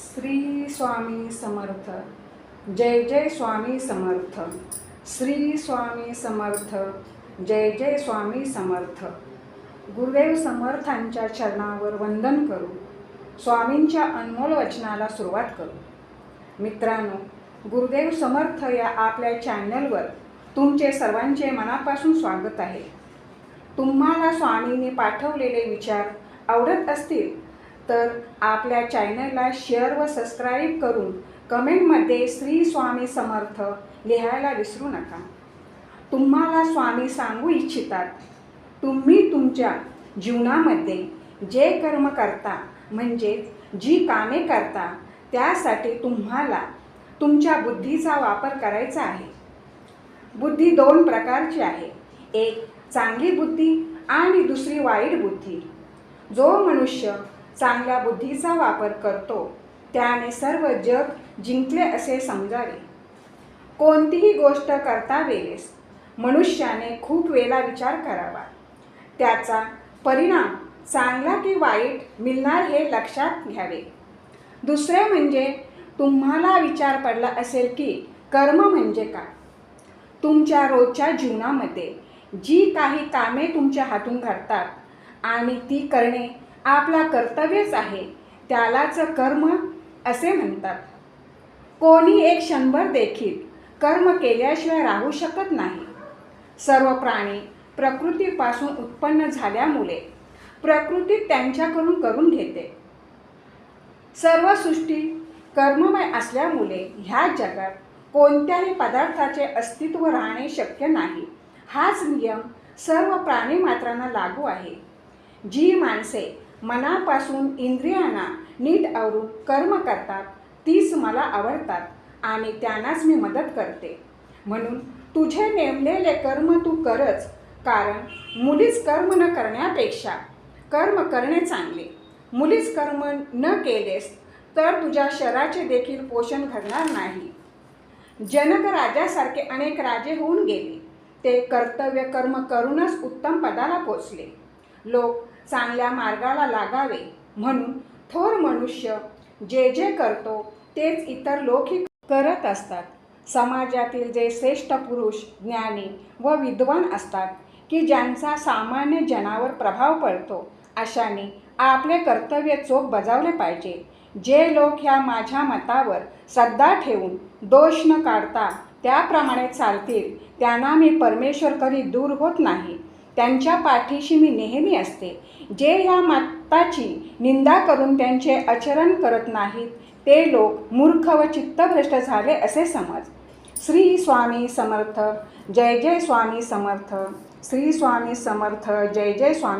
श्री स्वामी समर्थ. जय जय स्वामी समर्थ. श्री स्वामी समर्थ. जय जय स्वामी समर्थ. गुरुदेव समर्थांच्या चरणावर वंदन करू. स्वामींच्या अनमोल वचनाला सुरुवात करू. मित्रांनो गुरुदेव समर्थ या आपल्या चॅनलवर तुमचे सर्वांचे मनापासून स्वागत आहे. तुम्हाला स्वामींनी पाठवलेले विचार आवडत असतील तर आपल्या चॅनलला शेअर व सबस्क्राईब करून कमेंटमध्ये श्री स्वामी समर्थ लिहायला विसरू नका. तुम्हाला स्वामी सांगू इच्छितात तुम्ही तुमच्या जीवनामध्ये जे कर्म करता म्हणजेच जी कामे करता त्यासाठी तुम्हाला तुमच्या बुद्धीचा वापर करायचा आहे. बुद्धी दोन प्रकारची आहे. एक चांगली बुद्धी आणि दुसरी वाईट बुद्धी. जो मनुष्य चांगल्या बुद्धीचा वापर करतो. त्याने सर्व जग जिंकले असे समजावे. कोणतीही गोष्ट करता वेळेस मनुष्याने खूप वेळा विचार करावा. त्याचा परिणाम चांगला की वाईट मिळणार हे लक्षात घ्यावे. दुसरे म्हणजे तुम्हाला विचार पडला असेल की कर्म म्हणजे काय? तुमच्या रोजच्या जीवनामध्ये जी काही कामे तुमच्या हातून घडतात आणि ती करणे आपला कर्तव्यच आहे त्यालाच कर्म असे म्हणतात. कोणी एक क्षणभर देखील कर्म केल्याशिवाय राहू शकत नाही. सर्व प्राणी प्रकृतीपासून उत्पन्न झाल्यामुळे प्रकृती त्यांच्याकडून करून घेते. सर्व सृष्टी कर्ममय असल्यामुळे ह्या जगात कोणत्याही पदार्थाचे अस्तित्व राहणे शक्य नाही. हाच नियम सर्व प्राणीमात्रांना लागू आहे. जी माणसे मनापासून इंद्रियांना नीट आवरून कर्म करतात तीच मला आवडतात आणि त्यांनाच मी मदत करते. म्हणून तुझे नेमलेले कर्म तू करच कारण मुलीच कर्म न करण्यापेक्षा कर्म करणे चांगले. मुलीच कर्म न केलेस तर तुझ्या शरीराचे देखील पोषण घडणार नाही. जनक राजासारखे अनेक राजे होऊन गेले. ते कर्तव्य कर्म करूनच उत्तम पदाला पोचले. लोक चांगल्या मार्गाला लागावे. म्हणून थोर मनुष्य जे जे करतो तेच इतर लोकही करत असतात. समाजातील जे श्रेष्ठ पुरुष ज्ञानी व विद्वान असतात की ज्यांचा सामान्य जनावर प्रभाव पडतो अशाने आपले कर्तव्य चोख बजावले पाहिजे. जे लोक ह्या माझ्या मतावर श्रद्धा ठेवून दोष न काढता त्याप्रमाणे चालतील त्यांना मी परमेश्वर कधी दूर होत नाही. त्यांच्या पाठीशी मी नेहमी असते. जे ह्या माताची निंदा करून त्यांचे आचरण करत नाहीत ते लोक मूर्ख व चित्तभ्रष्ट झाले असे समज. श्री स्वामी समर्थ जय जय स्वामी समर्थ. श्री स्वामी समर्थ जय जय स्वामी